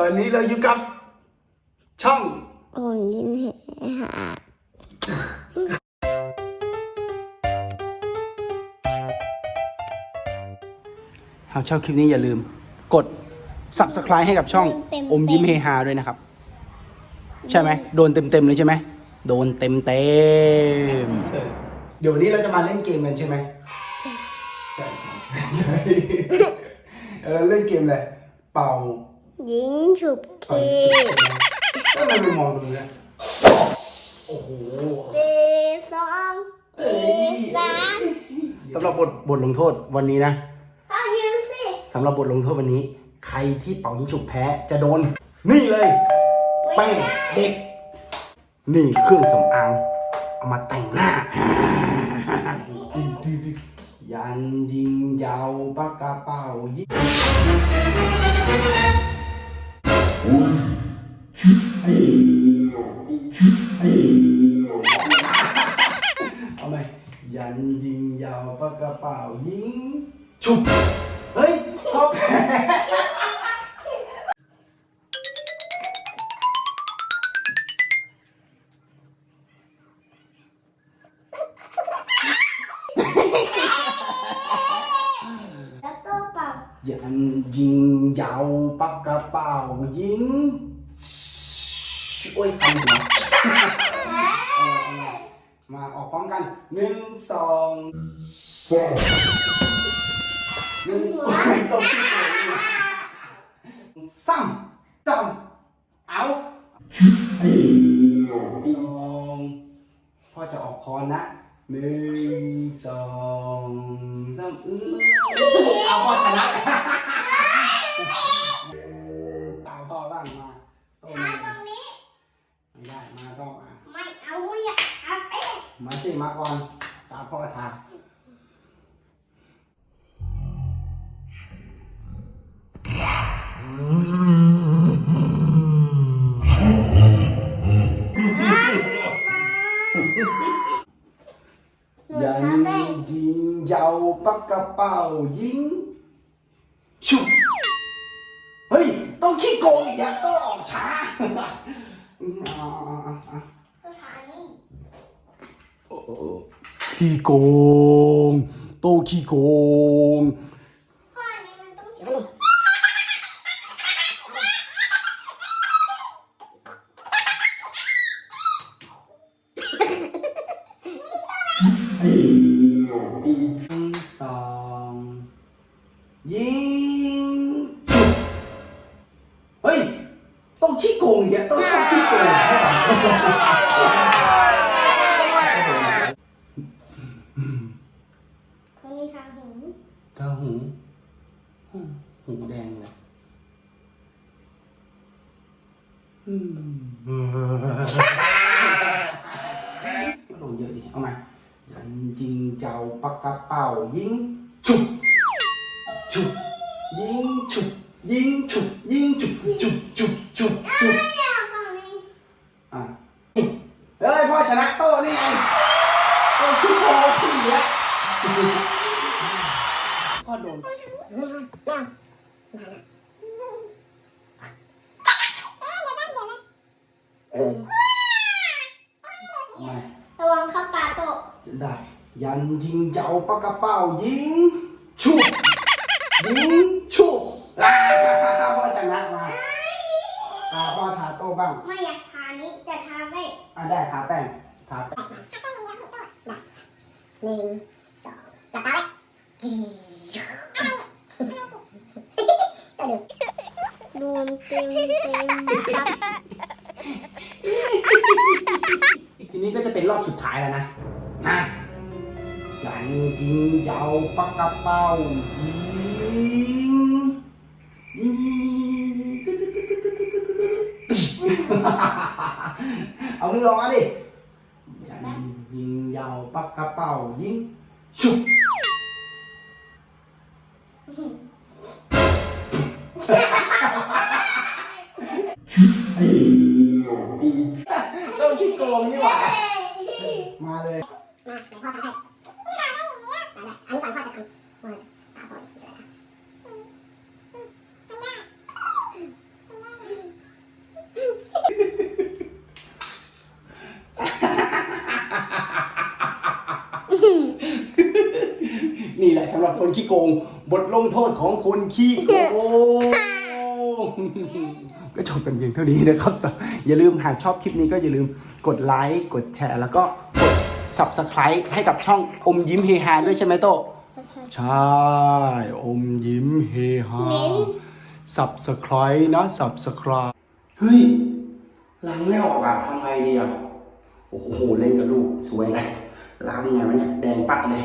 อนนี้เราอยู่กับ ช่องโอ้ยยิ้มแหาหากชอบคลิปนี้อย่าลืม กด subscribe ให้กับช่องอมยิ้มเฮฮาด้วยนะครับ ใช่ไหมโดนเต็มๆเลยใช่ไหมโดนเต็มๆเดี๋ยววันนี้เราจะมาเล่นเกมกันใช่ไหมใช่ใช่ใช่เออเล่นเกมอะไรเป่า ยิงฉุบเคก็มันมองตรงนี้นะโอ้โหตีสองตีสามสำหรับบทบทลงโทษวันนี้นะเอายืมสิสำหรับบทลงโทษวันนี้ ใครที่เป่ายิงฉุบแพ้จะโดน นี่เลยแป้งเด็ก นี่เครื่องสำอางเอามาแต่งหน้า ยันยิงยาวปากกระเป๋ายิง เอาไหมยันยิงยาวปากกระเป๋ายิงฉุบ เฮ้ยเขาแพ้แล้วก็เป่ายันยิง ยาวปากกระเป๋ายิงโอ้ยคำหัวเออเอามามาออกพร้อมกันหนึ่งสองหนึ่งตรงที่สองสามสามเอาลองพ่อจะออกคอนนะหนึ่งสองสามอื้อเอาพ่อชนะ ตามพ่อบ้างมาโต้ทามาตรงนี้ ไม่ได้ มาต้องมาไม่เอาอยากทำเองมาสิมาก่อน ตามพ่อทายันยิงยาวปักกระเป๋ายิงชุบเฮ้ย ต้องขี้โกงอีกอย่างต้องออกช้าอืมเอาเอาเอาเอาตัวทานี่ขี้โกง โตขี้โกง พ่ออันนี้มันต้องเขีย ต้องขี้โกงอย่างต้องชอบขี้โกงใช่ป่ะคนนี้ทางหูตาหูอืมหูแดงเลยอืมก็โดนเยอะดิ เอาใหม่ยันจิงเจ้าปากกระเป๋ายิงฉุบฉุบยิงฉุบ ยิงฉุบยิงฉุบฉุบฉุบฉุบฉุบอยากเป่าเองอะเฮ้ยพ่อชนะโต้นี่ไงโต้ขี้โกงขี้เหลือพ่อโดนทำไมระวังเข้าตาโตะจะได้ ยันยิงเจ้าปากกระเป๋ายิงชุบยิงชุบอ่า พ่อชนะมาตาพ่อทาโต้บ้าง ไม่อยากทานี้แต่ทาไม่อะได้ทาแป้งทาแป้งหนึ่งสองหลับตาไว้รวมเต็มเต็มครับทีนี้ก็จะเป็นรอบสุดท้ายแล้วนะนะยันยิงเจ้าปากกระเป๋ายิ เอามือออกมาดิยันยิงยาวปักกระเป๋ายิงชุบต้องขี้โกงนี่หว่ามาเลยมาเดี๋ยวพ่อทำให้ทำได้อย่างนี้อันนี้ก่อนพ่อจะทำว่าตาพ่อจะคิดอะไรนะ นี่แหละสำหรับคนขี้โกง บทลงโทษของคนขี้โกง ก็จบกันเพียงเท่านี้นะครับ อย่าลืมหากชอบคลิปนี้ก็อย่าลืมกดไลค์กดแชร์ แล้วก็กด subscribe ให้กับช่องอมยิ้มเฮฮาด้วยใช่ไหมโตะใช่ อมยิ้มเฮฮาเม้น subscribe นะ subscribe เฮ้ยล้างไม่ออกอะทำไงดีอะ โอ้โห เล่นกับลูก สวยเลยล้างยังไงวะเนี่ย แดงปัดเลย